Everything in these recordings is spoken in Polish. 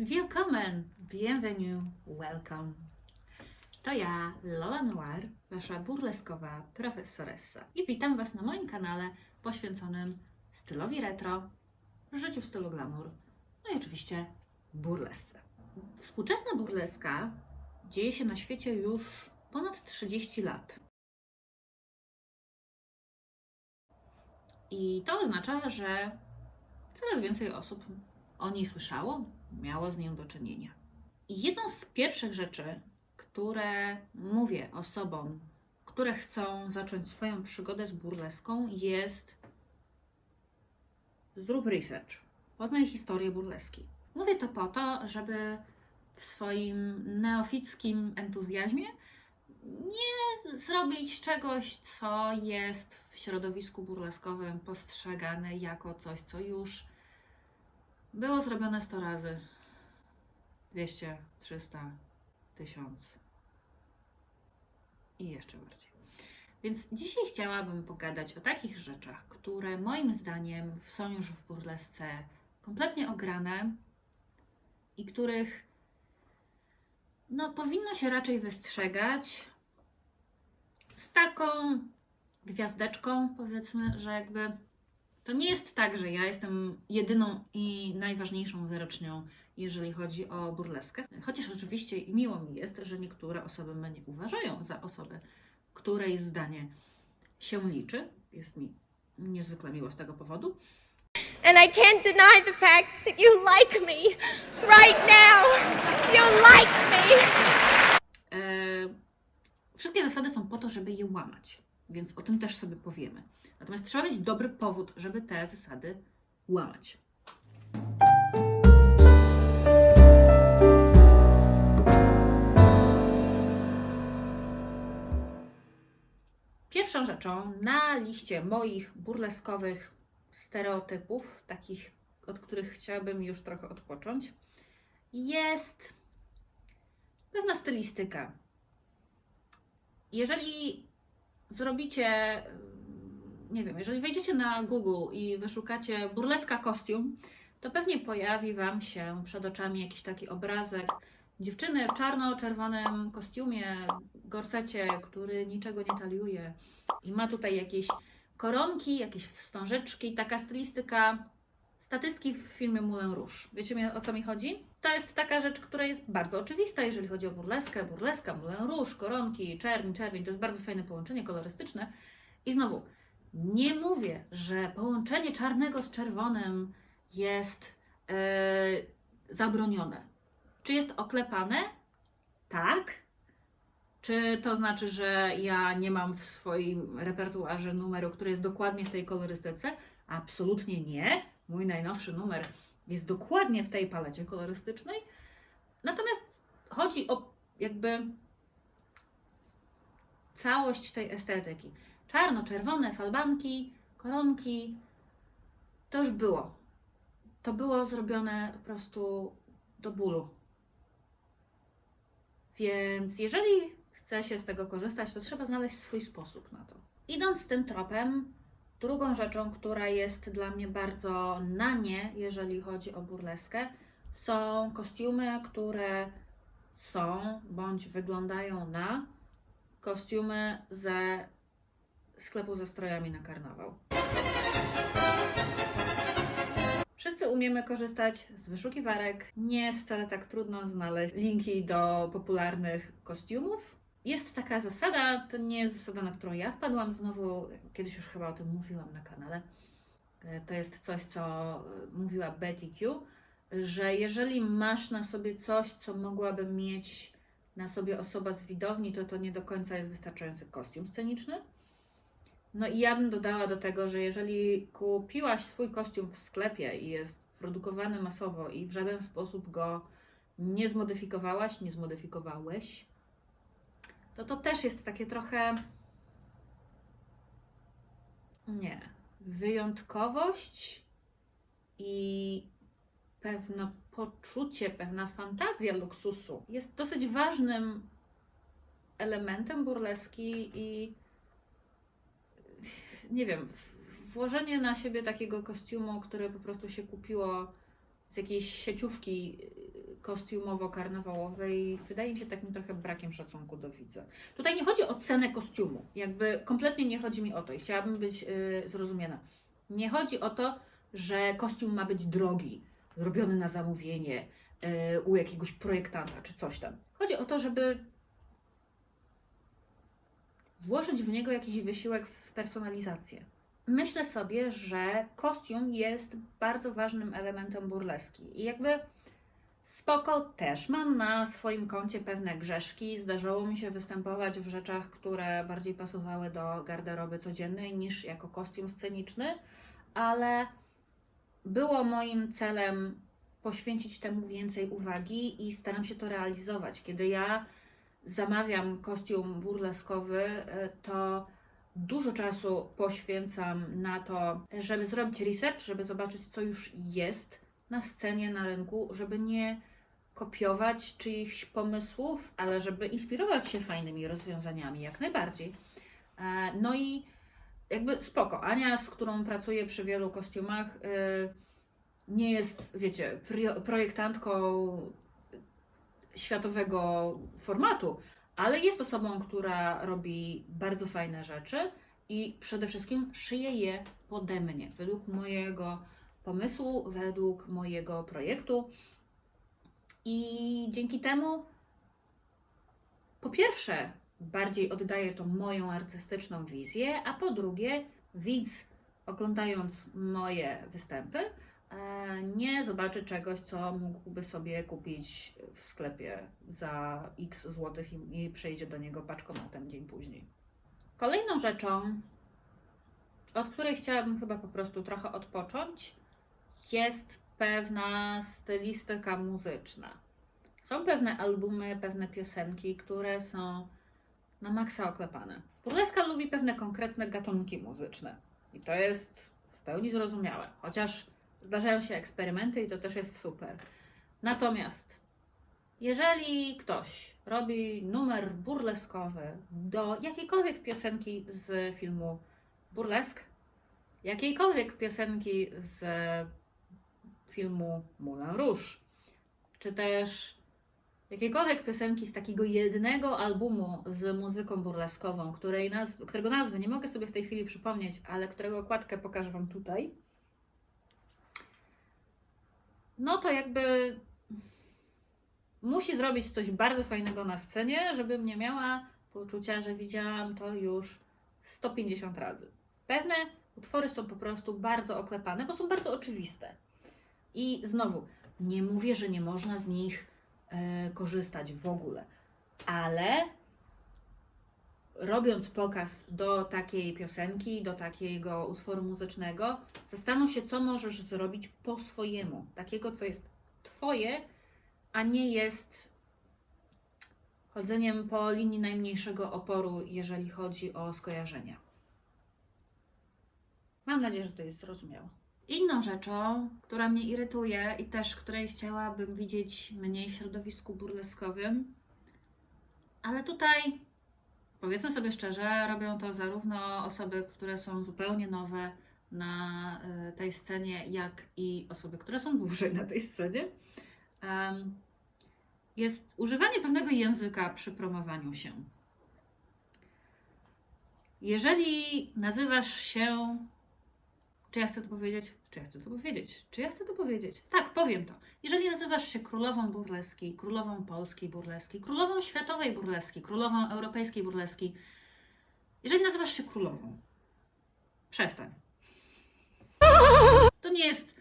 Willkommen, bienvenue, welcome. To ja, Lola Noir, wasza burleskowa profesoressa. I witam Was na moim kanale poświęconym stylowi retro, życiu w stylu glamour, no i oczywiście burlesce. Współczesna burleska dzieje się na świecie już ponad 30 lat. I to oznacza, że coraz więcej osób o niej słyszało, miało z nią do czynienia. I jedną z pierwszych rzeczy, które mówię osobom, które chcą zacząć swoją przygodę z burleską, jest zrób research, poznaj historię burleski. Mówię to po to, żeby w swoim neofickim entuzjazmie nie zrobić czegoś, co jest w środowisku burleskowym postrzegane jako coś, co już było zrobione 100 razy. 200, 300, 1000 i jeszcze bardziej. Więc dzisiaj chciałabym pogadać o takich rzeczach, które moim zdaniem są już w burlesce kompletnie ograne i których no, powinno się raczej wystrzegać z taką gwiazdeczką, powiedzmy, że jakby to nie jest tak, że ja jestem jedyną i najważniejszą wyrocznią, jeżeli chodzi o burleskę. Chociaż oczywiście i miło mi jest, że niektóre osoby mnie uważają za osobę, której zdanie się liczy. Jest mi niezwykle miło z tego powodu. And I can't deny the fact that you like me. Right now. You like me. E, wszystkie zasady są po to, żeby je łamać, więc o tym też sobie powiemy. Natomiast trzeba mieć dobry powód, żeby te zasady łamać. Pierwszą rzeczą na liście moich burleskowych stereotypów, takich, od których chciałabym już trochę odpocząć, jest pewna stylistyka. Jeżeli zrobicie, nie wiem, jeżeli wejdziecie na Google i wyszukacie burleska kostium, to pewnie pojawi Wam się przed oczami jakiś taki obrazek dziewczyny w czarno-czerwonym kostiumie, gorsecie, który niczego nie taliuje. I ma tutaj jakieś koronki, jakieś wstążeczki, taka stylistyka statystki w filmie Moulin Rouge. Wiecie o co mi chodzi? To jest taka rzecz, która jest bardzo oczywista, jeżeli chodzi o burleskę. Burleska, Moulin Rouge, koronki, czerń, czerwień. To jest bardzo fajne połączenie kolorystyczne. I znowu, nie mówię, że połączenie czarnego z czerwonym jest e, zabronione. Czy jest oklepane? Tak. Czy to znaczy, że ja nie mam w swoim repertuarze numeru, który jest dokładnie w tej kolorystyce? Absolutnie nie. Mój najnowszy numer jest dokładnie w tej palecie kolorystycznej. Natomiast chodzi o jakby całość tej estetyki. Czarno-czerwone falbanki, koronki. To już było. To było zrobione po prostu do bólu. Więc jeżeli chce się z tego korzystać, to trzeba znaleźć swój sposób na to. Idąc tym tropem, drugą rzeczą, która jest dla mnie bardzo na nie, jeżeli chodzi o burleskę, są kostiumy, które są bądź wyglądają na kostiumy ze sklepu ze strojami na karnawał. Wszyscy umiemy korzystać z wyszukiwarek. Nie jest wcale tak trudno znaleźć linki do popularnych kostiumów. Jest taka zasada, to nie jest zasada, na którą ja wpadłam znowu, kiedyś już chyba o tym mówiłam na kanale. E, To jest coś, co e, mówiła Betty Q, że jeżeli masz na sobie coś, co mogłaby mieć na sobie osoba z widowni, to to nie do końca jest wystarczający kostium sceniczny. No i ja bym dodała do tego, że jeżeli kupiłaś swój kostium w sklepie i jest produkowany masowo i w żaden sposób go nie zmodyfikowałaś, nie zmodyfikowałeś, to to też jest takie trochę. Nie. Wyjątkowość i pewne poczucie, pewna fantazja luksusu jest dosyć ważnym elementem burleski i nie wiem, włożenie na siebie takiego kostiumu, który po prostu się kupiło z jakiejś sieciówki, kostiumowo-karnawałowe i wydaje mi się takim trochę brakiem szacunku do widza. Tutaj nie chodzi o cenę kostiumu, jakby kompletnie nie chodzi mi o to i chciałabym być yy, zrozumiana. Nie chodzi o to, że kostium ma być drogi, zrobiony na zamówienie yy, u jakiegoś projektanta czy coś tam. Chodzi o to, żeby włożyć w niego jakiś wysiłek w personalizację. Myślę sobie, że kostium jest bardzo ważnym elementem burleski i jakby spoko też mam na swoim koncie pewne grzeszki. Zdarzało mi się występować w rzeczach, które bardziej pasowały do garderoby codziennej niż jako kostium sceniczny, ale było moim celem poświęcić temu więcej uwagi i staram się to realizować. Kiedy ja zamawiam kostium burleskowy, to dużo czasu poświęcam na to, żeby zrobić research, żeby zobaczyć, co już jest na scenie, na rynku, żeby nie kopiować czyichś pomysłów, ale żeby inspirować się fajnymi rozwiązaniami, jak najbardziej. E, No i jakby spoko. Ania, z którą pracuję przy wielu kostiumach, y, nie jest, wiecie, projektantką światowego formatu, ale jest osobą, która robi bardzo fajne rzeczy i przede wszystkim szyje je pode mnie, według mojego pomysłu, według mojego projektu. I dzięki temu, po pierwsze, bardziej oddaje to moją artystyczną wizję, a po drugie, widz, oglądając moje występy, e, nie zobaczy czegoś, co mógłby sobie kupić w sklepie za x złotych i, przejdzie do niego paczkomatem dzień później. Kolejną rzeczą, od której chciałabym chyba po prostu trochę odpocząć, jest pewna stylistyka muzyczna. Są pewne albumy, pewne piosenki, które są na maksa oklepane. Burleska lubi pewne konkretne gatunki muzyczne. I to jest w pełni zrozumiałe. Chociaż zdarzają się eksperymenty i to też jest super. Natomiast jeżeli ktoś robi numer burleskowy do jakiejkolwiek piosenki z filmu Burlesk, jakiejkolwiek piosenki z filmu Moulin Rouge, czy też jakiejkolwiek piosenki z takiego jednego albumu z muzyką burleskową, której nazw, którego nazwy nie mogę sobie w tej chwili przypomnieć, ale którego okładkę pokażę Wam tutaj, no to jakby musi zrobić coś bardzo fajnego na scenie, żebym nie miała poczucia, że widziałam to już 150 razy. Pewne utwory są po prostu bardzo oklepane, bo są bardzo oczywiste. I znowu, nie mówię, że nie można z nich e, korzystać w ogóle, ale robiąc pokaz do takiej piosenki, do takiego utworu muzycznego, zastanów się, co możesz zrobić po swojemu, takiego, co jest Twoje, a nie jest chodzeniem po linii najmniejszego oporu, jeżeli chodzi o skojarzenia. Mam nadzieję, że to jest zrozumiałe. Inną rzeczą, która mnie irytuje i też której chciałabym widzieć mniej w środowisku burleskowym, ale tutaj powiedzmy sobie szczerze, robią to zarówno osoby, które są zupełnie nowe na y, tej scenie, jak i osoby, które są dłużej na tej scenie. Jest używanie pewnego języka przy promowaniu się. Jeżeli nazywasz się. Czy ja chcę to powiedzieć? Czy ja chcę to powiedzieć? Czy ja chcę to powiedzieć? Tak, powiem to. Jeżeli nazywasz się królową burleski, królową polskiej burleski, królową światowej burleski, królową europejskiej burleski, jeżeli nazywasz się królową, przestań. To nie jest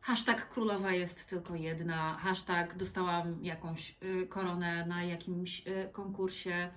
hashtag królowa jest tylko jedna, hashtag dostałam jakąś y, koronę na jakimś y, konkursie.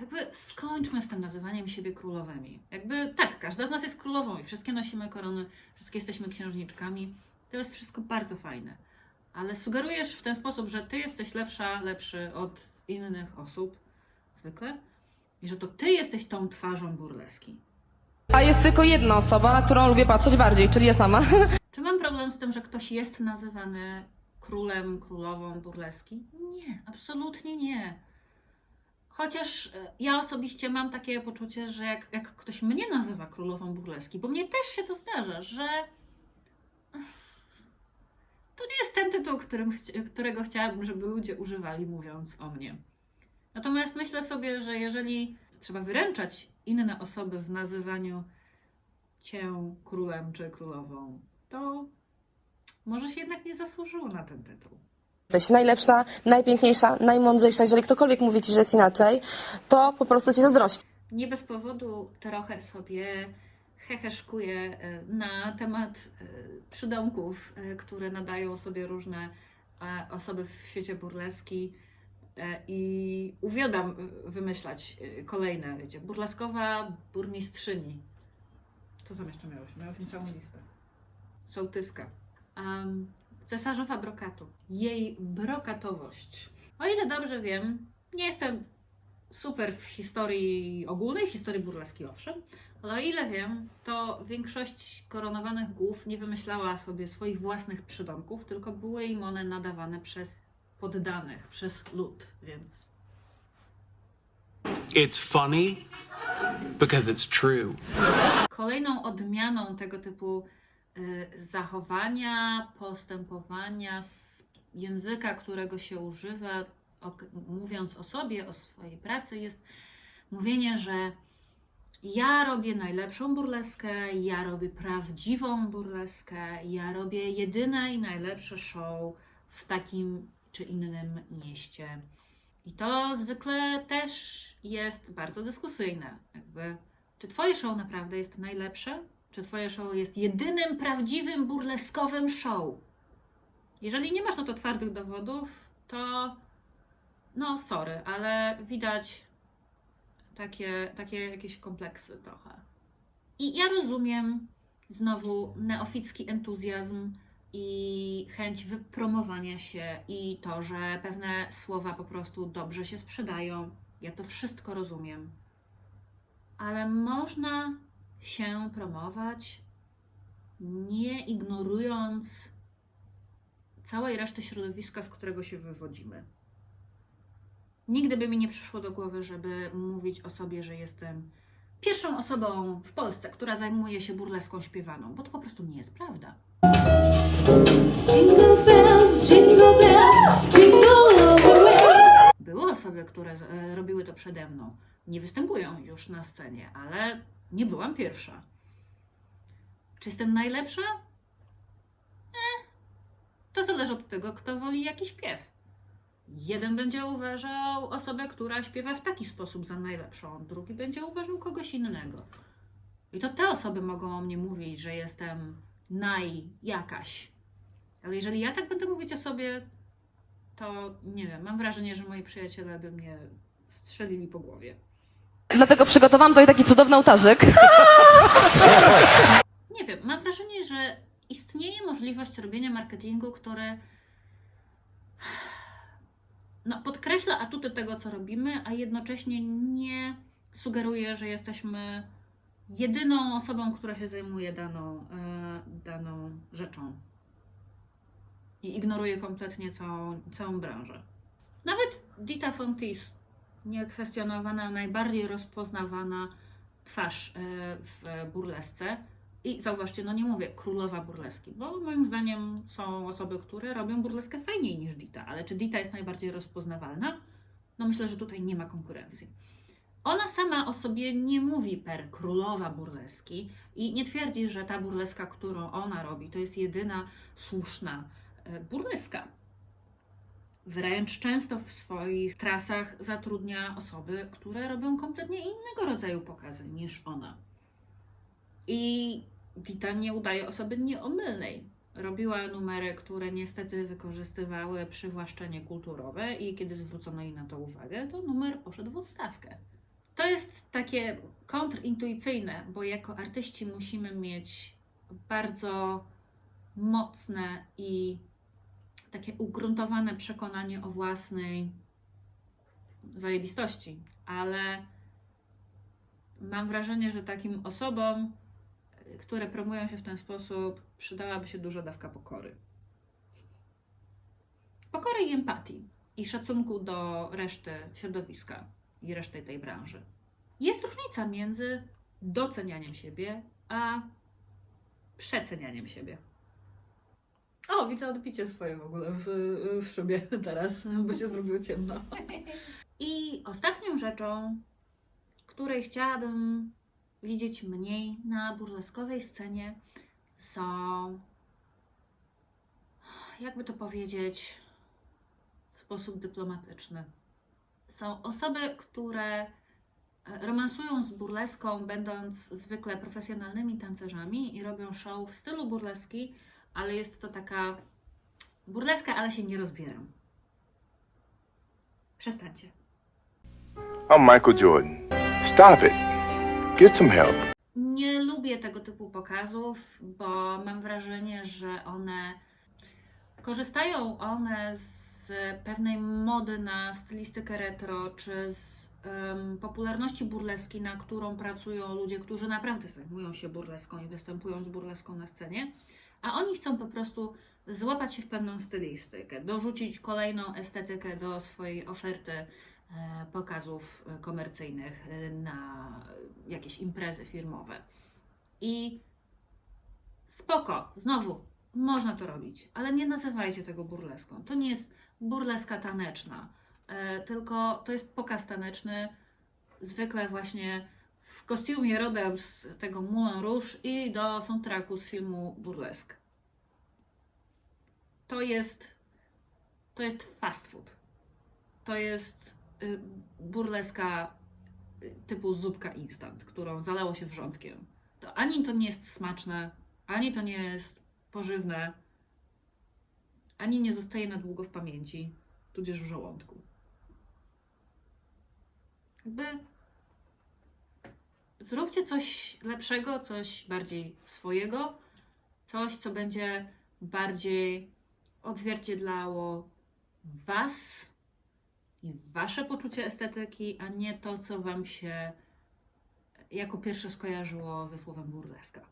Jakby skończmy z tym nazywaniem siebie królowymi. Jakby tak, każda z nas jest królową i wszystkie nosimy korony, wszystkie jesteśmy księżniczkami. To jest wszystko bardzo fajne. Ale sugerujesz w ten sposób, że ty jesteś lepsza, lepszy od innych osób, zwykle, i że to ty jesteś tą twarzą burleski. A jest tylko jedna osoba, na którą lubię patrzeć bardziej, czyli ja sama. Czy mam problem z tym, że ktoś jest nazywany królem, królową burleski? Nie, absolutnie nie. Chociaż e, ja osobiście mam takie poczucie, że jak, jak ktoś mnie nazywa królową burleski, bo mnie też się to zdarza, że to nie jest ten tytuł, którym, którego chciałabym, żeby ludzie używali, mówiąc o mnie. Natomiast myślę sobie, że jeżeli trzeba wyręczać inne osoby w nazywaniu cię królem czy królową, to może się jednak nie zasłużyło na ten tytuł. Jesteś najlepsza, najpiękniejsza, najmądrzejsza. Jeżeli ktokolwiek mówi ci, że jest inaczej, to po prostu ci zazdrości. Nie bez powodu trochę sobie heheszkuję e, na temat e, przydomków, e, które nadają sobie różne osoby w świecie burleski i uwiodam wymyślać kolejne, wiecie, burleskowa burmistrzyni. Co tam jeszcze miałeś? Miałeś całą listę. Sołtyska. Um, cesarzowa brokatu. Jej brokatowość. O ile dobrze wiem, nie jestem super w historii ogólnej, historii burleskiej owszem, ale o ile wiem, to większość koronowanych głów nie wymyślała sobie swoich własnych przydomków, tylko były im one nadawane przez poddanych, przez lud, więc It's funny because it's true. Kolejną odmianą tego typu zachowania, postępowania, języka, którego się używa, mówiąc o sobie, o swojej pracy, jest mówienie, że ja robię najlepszą burleskę, ja robię prawdziwą burleskę, ja robię jedyne i najlepsze show w takim czy innym mieście. I to zwykle też jest bardzo dyskusyjne. Jakby, czy Twoje show naprawdę jest najlepsze? Czy Twoje show jest jedynym prawdziwym burleskowym show? Jeżeli nie masz na to twardych dowodów, to no sorry, ale widać takie, takie jakieś kompleksy trochę. I ja rozumiem znowu neoficki entuzjazm i chęć wypromowania się i to, że pewne słowa po prostu dobrze się sprzedają. Ja to wszystko rozumiem. Ale można się promować nie ignorując całej reszty środowiska, z którego się wywodzimy. Nigdy by mi nie przyszło do głowy, żeby mówić o sobie, że jestem pierwszą osobą w Polsce, która zajmuje się burleską śpiewaną, bo to po prostu nie jest prawda. Jingle bells, jingle bells, jingle. Były osoby, które e, robiły to przede mną. Nie występują już na scenie, ale nie byłam pierwsza. Czy jestem najlepsza? Eh, to zależy od tego, kto woli jaki śpiew. Jeden będzie uważał osobę, która śpiewa w taki sposób za najlepszą, drugi będzie uważał kogoś innego. I to te osoby mogą o mnie mówić, że jestem naj jakaś. Ale jeżeli ja tak będę mówić o sobie, to nie wiem, mam wrażenie, że moi przyjaciele by mnie strzelili po głowie. Dlatego przygotowałam tutaj taki cudowny ołtarzyk. Nie wiem, mam wrażenie, że istnieje możliwość robienia marketingu, który no, podkreśla atuty tego, co robimy, a jednocześnie nie sugeruje, że jesteśmy jedyną osobą, która się zajmuje daną, e, daną rzeczą. I ignoruje kompletnie całą, całą branżę. Nawet Dita Fontis, niekwestionowana, najbardziej rozpoznawana twarz e, w burlesce, i zauważcie, no nie mówię królowa burleski, bo moim zdaniem są osoby, które robią burleskę fajniej niż Dita, ale czy Dita jest najbardziej rozpoznawalna? No myślę, że tutaj nie ma konkurencji. Ona sama o sobie nie mówi per królowa burleski i nie twierdzi, że ta burleska, którą ona robi, to jest jedyna słuszna e, burleska. Wręcz często w swoich trasach zatrudnia osoby, które robią kompletnie innego rodzaju pokazy niż ona. I Dita nie udaje osoby nieomylnej. Robiła numery, które niestety wykorzystywały przywłaszczenie kulturowe i kiedy zwrócono jej na to uwagę, to numer poszedł w odstawkę. To jest takie kontrintuicyjne, bo jako artyści musimy mieć bardzo mocne i takie ugruntowane przekonanie o własnej zajebistości, ale mam wrażenie, że takim osobom, które promują się w ten sposób, przydałaby się duża dawka pokory. Pokory i empatii i szacunku do reszty środowiska i reszty tej branży. Jest różnica między docenianiem siebie a przecenianiem siebie. O, widzę odbicie swoje w ogóle w, w szybie teraz, bo się zrobiło ciemno. I ostatnią rzeczą, której chciałabym widzieć mniej na burleskowej scenie, są, jakby to powiedzieć, w sposób dyplomatyczny. Są osoby, które e, romansują z burleską, będąc zwykle profesjonalnymi tancerzami i robią show w stylu burleski, ale jest to taka burleska, ale się nie rozbieram. Przestańcie. I'm Michael Jordan. Stop it. Get some help. Nie lubię tego typu pokazów, bo mam wrażenie, że one korzystają one z pewnej mody na stylistykę retro, czy z em, popularności burleski, na którą pracują ludzie, którzy naprawdę zajmują się burleską i występują z burleską na scenie, a oni chcą po prostu złapać się w pewną stylistykę, dorzucić kolejną estetykę do swojej oferty e, pokazów e, komercyjnych e, na jakieś imprezy firmowe. I spoko, znowu, można to robić, ale nie nazywajcie tego burleską. To nie jest burleska taneczna, tylko to jest pokaz taneczny, zwykle właśnie kostiumie rodem z tego Moulin Rouge i do soundtracku z filmu Burlesk. To jest, to jest fast food. To jest y, burleska y, typu zupka instant, którą zalało się wrzątkiem. To ani to nie jest smaczne, ani to nie jest pożywne, ani nie zostaje na długo w pamięci, tudzież w żołądku. Jakby zróbcie coś lepszego, coś bardziej swojego, coś, co będzie bardziej odzwierciedlało Was i Wasze poczucie estetyki, a nie to, co Wam się jako pierwsze skojarzyło ze słowem burleska.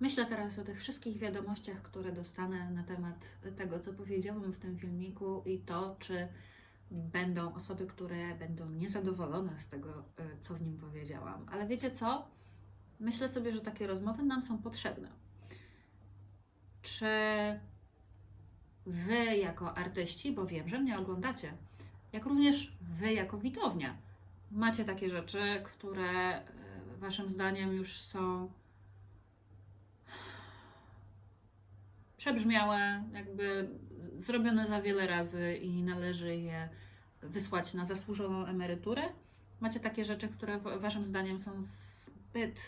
Myślę teraz o tych wszystkich wiadomościach, które dostanę na temat tego, co powiedziałam w tym filmiku i to, czy będą osoby, które będą niezadowolone z tego, y, co w nim powiedziałam. Ale wiecie co? Myślę sobie, że takie rozmowy nam są potrzebne. Czy Wy jako artyści, bo wiem, że mnie oglądacie, jak również Wy jako widownia, macie takie rzeczy, które y, Waszym zdaniem już są przebrzmiałe, jakby zrobione za wiele razy i należy je wysłać na zasłużoną emeryturę. Macie takie rzeczy, które waszym zdaniem są zbyt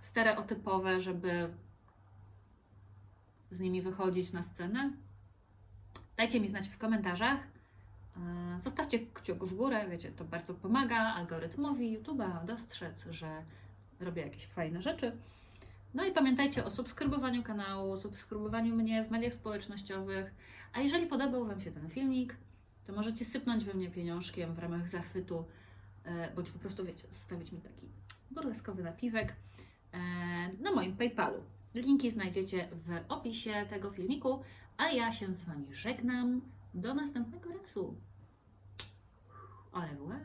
stereotypowe, żeby z nimi wychodzić na scenę? Dajcie mi znać w komentarzach. E, Zostawcie kciuk w górę, wiecie, to bardzo pomaga algorytmowi YouTube'a dostrzec, że robię jakieś fajne rzeczy. No i pamiętajcie o subskrybowaniu kanału, subskrybowaniu mnie w mediach społecznościowych. A jeżeli podobał Wam się ten filmik, to możecie sypnąć we mnie pieniążkiem w ramach zachwytu, e, bądź po prostu, wiecie, zostawić mi taki burleskowy napiwek e, na moim PayPalu. Linki znajdziecie w opisie tego filmiku, a ja się z Wami żegnam. Do następnego razu. Au revoir.